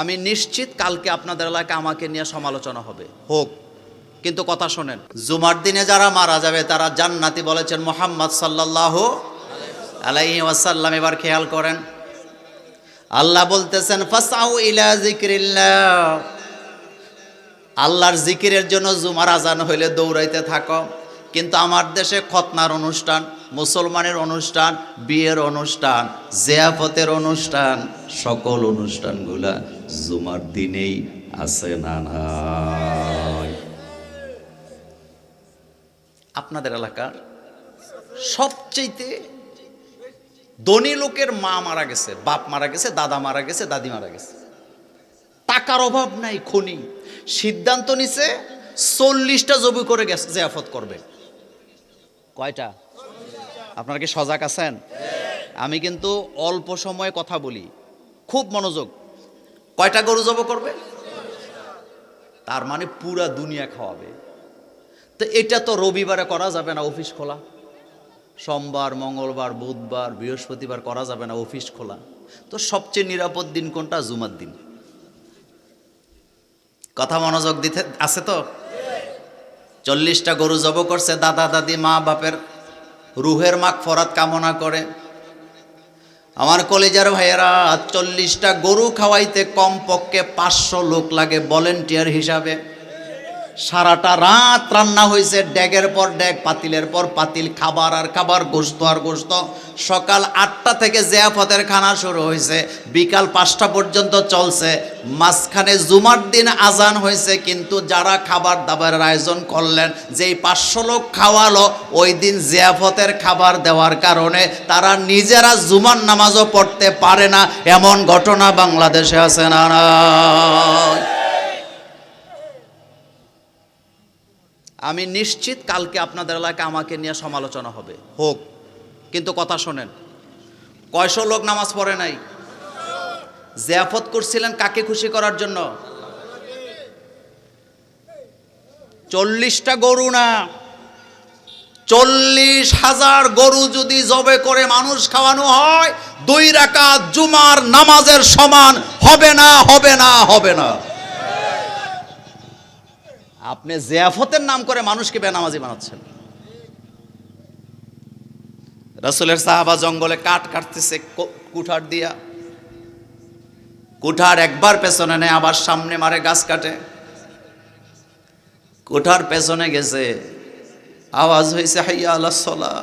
আমি নিশ্চিত কালকে আপনাদের এলাকায় আমাকে নিয়ে সমালোচনা হবে। হোক। কিন্তু কথা শোনেন জুমার দিনে যারা মারা যাবে তারা জান্নাতি বলেছেন মোহাম্মদ সাল্লাহ আলাইহি ওয়াসাল্লাম। এবার খেয়াল করেন আল্লাহ বলতেছেন ফাসাউ ইলা জিক্রিল্লাহ আল্লাহর জিকিরের জন্য জুমার আজান হইলে দৌড়াইতে থাকো। কিন্তু আমার দেশে খতনার অনুষ্ঠান মুসলমানের অনুষ্ঠান বিয়ের অনুষ্ঠান জিয়াফতের অনুষ্ঠান সকল অনুষ্ঠানগুলা জুমার দিনেই আছে না আপনাদের এলাকার সবচেয়ে ধনী লোকের মা মারা গেছে, বাপ মারা গেছে, দাদা মারা গেছে, দাদি মারা গেছে। টাকার অভাব নাই খনি। সিদ্ধান্ত নিছে চল্লিশটা জবি করে গেছে জিয়াফত করবে। কয়টা? আপনারা কি সজাগ আছেন? আমি কিন্তু অল্প সময়ে কথা বলি। খুব মনোযোগ। কয়টা গরু জব করবে? তার মানে পুরা দুনিয়া খাওয়াবে। তো এটা তো রবিবারে করা যাবে না অফিস খোলা। সোমবার, মঙ্গলবার, বুধবার, বৃহস্পতিবার করা যাবে না অফিস খোলা। তো সবচেয়ে নিরাপদ দিন কোনটা? জুমার দিন। কথা মনোযোগ দিতে আছে তো? চল্লিশটা গরু জব করছে, দাদা, দাদি, মা, বাপের রুহের মাখ ফরাত কামনা করে। আমার কলেজের ভাইয়েরা চল্লিশটা গরু খাওয়াইতে কমপক্ষে পাঁচশো লোক লাগে ভলেন্টিয়ার হিসাবে। সারাটা রাত রান্না হয়েছে ড্যাগের পর ড্যাগ পাতিলের পর পাতিল, খাবার আর খাবার গোস্ত আর গোস্ত সকাল আটটা থেকে জিয়াফতের খানা শুরু হয়েছে, বিকাল পাঁচটা পর্যন্ত চলছে। মাঝখানে জুমার দিন আজান হয়েছে, কিন্তু যারা খাবার দাবারের আয়োজন করলেন, যেই পাঁচশো লোক খাওয়ালো, ওই দিন জিয়াফতের খাবার দেওয়ার কারণে তারা নিজেরা জুমার নামাজও পড়তে পারে না। এমন ঘটনা বাংলাদেশে আছে না আমি নিশ্চিত কালকে আপনাদের এলাকায় আমাকে নিয়ে সমালোচনা হবে। হোক। কিন্তু কথা শোনেন কয়শো লোক নামাজ পড়ে নাই? জিয়াফত করছিলেন কাকে খুশি করার জন্য? চল্লিশটা গরু না। চল্লিশ হাজার গরু যদি জবে করে মানুষ খাওয়ানো হয় দুই রাকাত জুমার নামাজের সমান হবে না হবে না হবে না। আপনি জিয়াফতের নাম করে মানুষকে বেনামাজি বানাচ্ছেন। রাসুলের সাহাবা জঙ্গলে কাঠ কাটতেছে কুঠার দিয়া। কুঠার একবার পেছনে নেয়, আবার সামনে মারে, গাছ কাটে। কুঠার পেছনে গেছে, আওয়াজ হয়েছে হাইয়া সলা।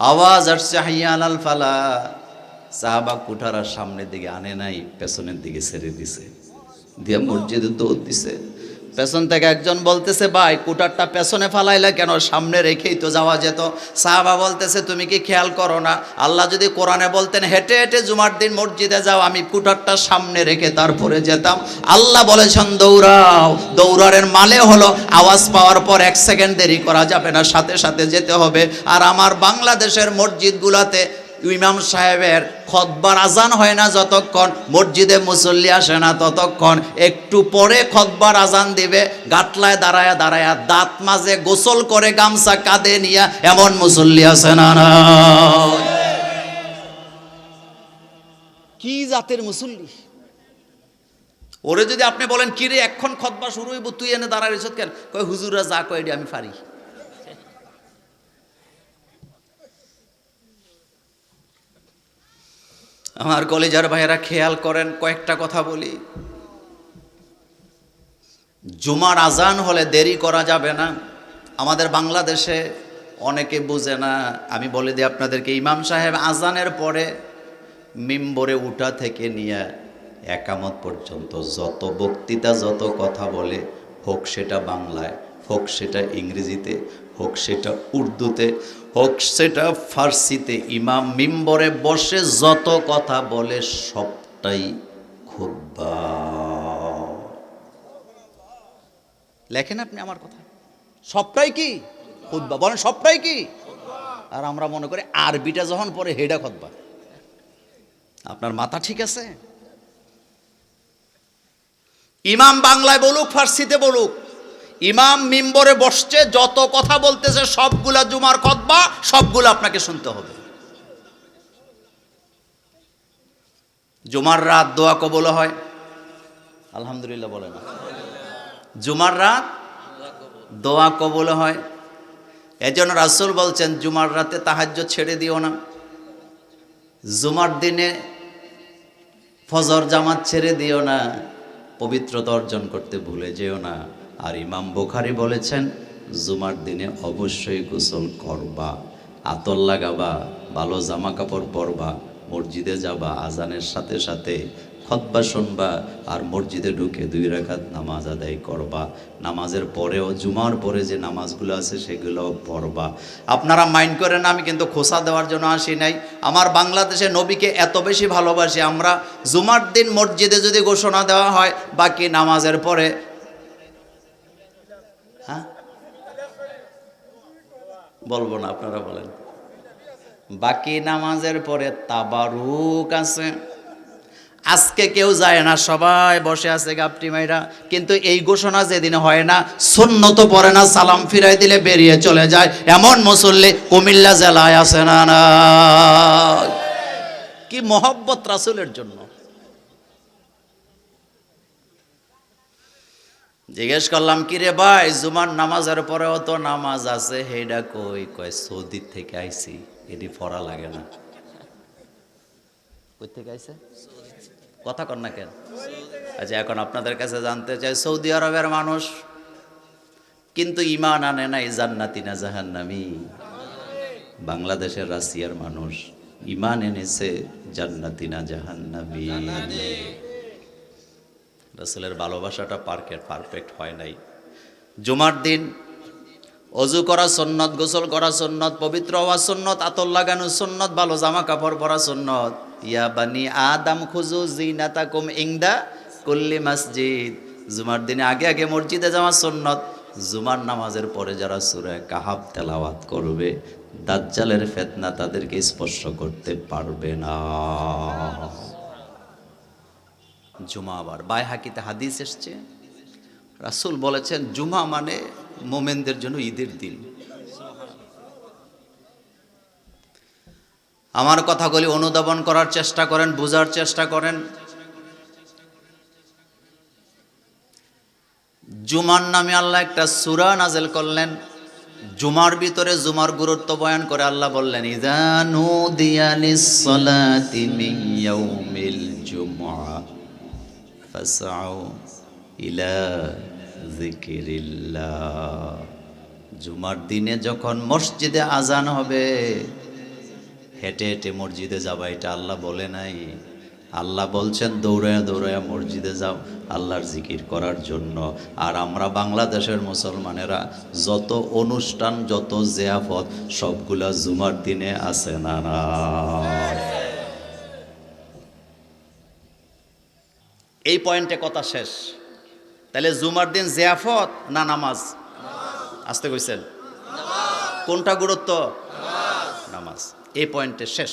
আওয়াজ আসছে, হাইয়া আলাল ফালা। সাহাবা কুঠার আর সামনের দিকে আনে নাই, পেছনের দিকে ছেড়ে দিছে। দিয়া মসজিদে দৌড় দিছে। পেছন থেকে একজন বলতেছে, ভাই, কুটারটা পেছনে ফালাইলে কেন? সামনে রেখেই তো যাওয়া যেত। সাহাবা বলতেছে, তুমি কি খেয়াল করো না? আল্লাহ যদি কোরআনে বলতেন, হেঁটে হেঁটে জুমার দিন মসজিদে যাও, আমি কুটারটা সামনে রেখে তারপরে যেতাম। আল্লাহ বলেছেন, দৌড়াও। দৌড়ারের মানে হলো, আওয়াজ পাওয়ার পর এক সেকেন্ড দেরি করা যাবে না, সাথে সাথে যেতে হবে। আর আমার বাংলাদেশের মসজিদগুলাতে ইমাম সাহেবের খতবার আজান হয় না যতক্ষণ মসজিদে মুসল্লি আসে না ততক্ষণ। একটু পরে খতবার আজান দিবে, গাটলায় দাঁড়ায়া দাঁড়ায়া দাঁত মাঝে গোসল করে গামছা কাঁধে নিয়া এমন মুসল্লি আছে না কি জাতের মুসল্লি? ওরে যদি আপনি বলেন, কিরে, এখন খতবা শুরু হইব, তুই এনে দাঁড়ায় কেন? কয় হুজুরা যা কয় আমি পারি। আমার কলেজার ভাইয়েরা খেয়াল করেন, কয়েকটা কথা বলি। জুমার আজান হলে দেরি করা যাবে না। আমাদের বাংলাদেশে অনেকে বুঝে না, আমি বলে দিই আপনাদেরকে, ইমাম সাহেব আজানের পরে মিম্বরে উঠা থেকে নিয়ে একামত পর্যন্ত যত বক্তৃতা, যত কথা বলে, হোক সেটা বাংলায়, হোক সেটা ইংরেজিতে হোক সেটা উর্দুতে, হোক সেটা ফার্সিতে, ইমাম মিম্বরে বসে যত কথা বলে সবটাই খুদ্া লেখেন আপনি আমার কথা? সবটাই কি? খুদ্া বলেন সবটাই কি? আর আমরা মনে করি আরবিটা যখন পরে হেডা খতবা। আপনার মাথা ঠিক আছে? ইমাম বাংলায় বলুক, ফার্সিতে বলুক ইমাম মিম্বরে বসছে, যত কথা বলতেছে, সবগুলা জুমার খতবা, সবগুলো আপনাকে শুনতে হবে। জুমার রাত দোয়া কবল হয়? আলহামদুলিল্লাহ বলে না। জুমার রাত দোয়া কবল হয়। এজন্য রাসূল বলছেন, জুমার রাতে তাহাজ্য ছেড়ে দিও না। জুমার দিনে ফজর জামাত ছেড়ে দিও না। পবিত্রতা অর্জন করতে ভুলে যেও না। আর ইমাম বুখারি বলেছেন, জুমার দিনে অবশ্যই গোসল করবা, আতর লাগাবা, ভালো জামা কাপড় পরবা, মসজিদে যাবা, আজানের সাথে সাথে খতবা শুনবা আর মসজিদে ঢুকে দুই রাকাত নামাজ আদায় করবা। নামাজের পরেও, জুমার পরে যে নামাজগুলো আছে সেগুলো পড়বা। আপনারা মাইন্ড করেন, আমি কিন্তু খোসা দেওয়ার জন্য আসি নাই। আমার বাংলাদেশে নবীকে এত বেশি ভালোবাসি, আমরা জুমার দিন মসজিদে যদি ঘোষণা দেওয়া হয়, বাকি নামাজের পরে হ্যাঁ? বলব না, আপনারা বলেন। বাকি নামাজের পরে তাবারুক আছে। আজকে কেউ যায় না, সবাই বসে আছে গাপটি মাইরা। কিন্তু এই ঘোষণা যেদিন হয় না, সুন্নত পড়ে না, সালাম ফিরাই দিলে বেরিয়ে চলে যায়। এমন মুসল্লি কুমিল্লা জেলায় আছে না না কি মহব্বত রাসুলের জন্য। জিজ্ঞেস করলাম কি রে ভাই, জুমার নামাজের পরেও তো নামাজ আছে? হেডা কই, কয়, সৌদি থেকে আইছি, এটি পড়া লাগে না। থেকে আইছে? কথা কর না কেন? আচ্ছা এখন আপনাদের কাছে জানতে চাই, সৌদি আরবের মানুষ কিন্তু ইমান আনে নাই, জান্নাতি না জাহান্নামি? বাংলাদেশের রাশিয়ার মানুষ ইমান এনেছে জান্নাতি না জাহান্নামি? রাসূলের ভালোবাসাটা পার্কের পারফেক্ট হয় নাই। জুমার দিন অজু করা সন্নত, গোসল করা সন্নত, পবিত্র হওয়া সন্নত, আতর লাগানো সন্নত, ভালো জামা কাপড় পরা সন্নত। ইয়া বানি আদম খুজু জিনাতাকুম ইংদা কুল্লি মসজিদ। জুমার দিনে আগে আগে মসজিদে যাওয়া সন্নত। জুমার নামাজের পরে যারা সুরে কাহাব তেলাওয়াত করবে, দাজ্জালের ফেতনা তাদেরকে স্পর্শ করতে পারবে না। জুমা আবার। বাই হাকিতে হাদিস এসছে, রাসূল বলেছেন, জুমা মানে মোমেনদের জন্য ঈদের দিন। আমার কথাগুলি অনুধাবন করার চেষ্টা করেন, বোঝার চেষ্টা করেন। জুমার নামে আল্লাহ একটা সুরা নাজেল করলেন। জুমার ভিতরে জুমার গুরুত্ব বয়ান করে আল্লাহ বললেন ইদানু দিয়ালিস সালাতি মিন ইয়াউমিল জুমআ। ফাসআউ ইলা যিকিরিল্লাহ জুমার দিনে যখন মসজিদে আজান হবে, হেঁটে হেঁটে মসজিদে যাবা, এটা আল্লাহ বলে নাই। আল্লাহ বলছেন, দৌড়ায়া দৌড়ায়া মসজিদে যাও আল্লাহর জিকির করার জন্য। আর আমরা বাংলাদেশের মুসলমানেরা, যত অনুষ্ঠান, যত জিয়াফত, সবগুলা জুমার দিনে আছে না না এই পয়েন্টে কথা শেষ। তাহলে জুমার দিন জিয়াফত না নামাজ? আসতে কইছেন। কোনটা গুরুত্ব? নামাজ। এই পয়েন্টে শেষ।